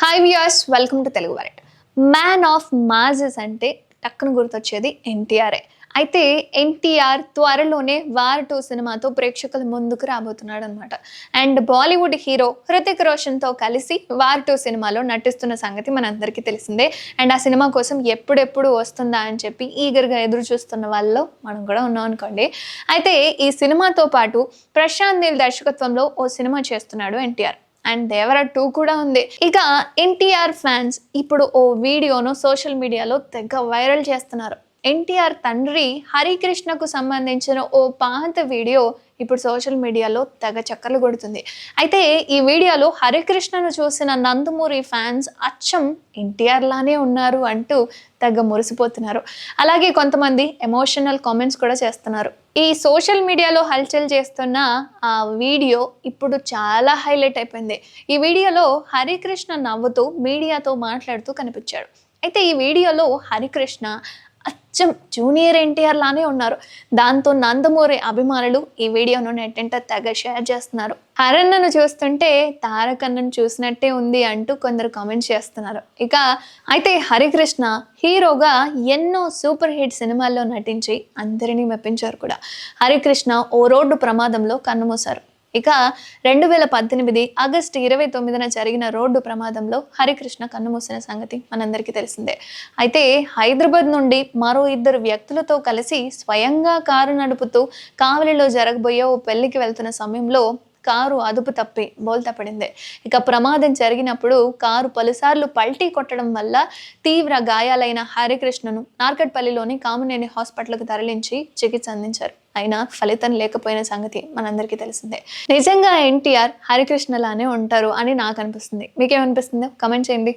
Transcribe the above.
Hi viewers welcome to Telugu world man of masses అంటే టక్కన గుర్తొచ్చేది ఎన్టీఆర్ఏ అయితే ఎన్టీఆర్ త్వరలోనే వార్ టూ సినిమాతో ప్రేక్షకుల ముందుకు రాబోతున్నాడు అనమాట అండ్ బాలీవుడ్ హీరో హృతిక్ రోషన్తో కలిసి వార్ టూ సినిమాలో నటిస్తున్న సంగతి మనందరికీ తెలిసిందే. అండ్ ఆ సినిమా కోసం ఎప్పుడెప్పుడు వస్తుందా అని చెప్పి ఈగర్గా ఎదురు చూస్తున్న వాళ్ళలో మనం కూడా ఉన్నాం అనుకోండి. అయితే ఈ సినిమాతో పాటు ప్రశాంత్ నీల్ దర్శకత్వంలో ఓ సినిమా చేస్తున్నాడు ఎన్టీఆర్. అండ్ దేవర టూ కూడా ఉంది. ఇక ఎన్టీఆర్ ఫ్యాన్స్ ఇప్పుడు ఓ వీడియోను సోషల్ మీడియాలో తెగ వైరల్ చేస్తున్నారు. ఎన్టీఆర్ తండ్రి హరికృష్ణకు సంబంధించిన ఓ పాత వీడియో ఇప్పుడు సోషల్ మీడియాలో తెగ చక్కర్లు కొడుతుంది. అయితే ఈ వీడియోలో హరికృష్ణను చూసిన నందమూరి ఫ్యాన్స్ అచ్చం ఎన్టీఆర్ లానే ఉన్నారు అంటూ తెగ మురిసిపోతున్నారు. అలాగే కొంతమంది ఎమోషనల్ కామెంట్స్ కూడా చేస్తున్నారు. ఈ సోషల్ మీడియాలో హల్చల్ చేస్తున్న ఆ వీడియో ఇప్పుడు చాలా హైలైట్ అయిపోయింది. ఈ వీడియోలో హరికృష్ణ నవ్వుతూ మీడియాతో మాట్లాడుతూ కనిపించాడు. అయితే ఈ వీడియోలో హరికృష్ణ అచ్చం జూనియర్ ఎన్టీఆర్ లానే ఉన్నారు. దాంతో నందమూరి అభిమానులు ఈ వీడియోను నెట్టింట తెగ షేర్ చేస్తున్నారు. హరన్నను చూస్తుంటే తారకన్నను చూసినట్టే ఉంది అంటూ కొందరు కామెంట్స్ చేస్తున్నారు. ఇక అయితే హరికృష్ణ హీరోగా ఎన్నో సూపర్ హిట్ సినిమాల్లో నటించి అందరినీ మెప్పించారు కూడా. హరికృష్ణ ఓ రోడ్డు ప్రమాదంలో కన్నుమూశారు. ఇక రెండు వేల పద్దెనిమిది ఆగస్టు ఇరవై తొమ్మిదిన జరిగిన రోడ్డు ప్రమాదంలో హరికృష్ణ కన్నుమూసిన సంగతి మనందరికీ తెలిసిందే. అయితే హైదరాబాద్ నుండి మరో ఇద్దరు వ్యక్తులతో కలిసి స్వయంగా కారు నడుపుతూ కావలిలో జరగబోయే ఓ పెళ్ళికి వెళ్తున్న సమయంలో కారు అదుపు తప్పి బోల్తా పడింది. ఇక ప్రమాదం జరిగినప్పుడు కారు పలుసార్లు పల్టీ కొట్టడం వల్ల తీవ్ర గాయాలైన హరికృష్ణను నార్కట్పల్లిలోని కామినేని హాస్పిటల్కు తరలించి చికిత్స అందించారు. అయినా ఫలితం లేకపోయిన సంగతి మనందరికీ తెలిసిందే. నిజంగా ఎన్టీఆర్ హరికృష్ణలానే ఉంటారు అని నాకు అనిపిస్తుంది. మీకేమనిపిస్తుంది? కమెంట్ చేయండి.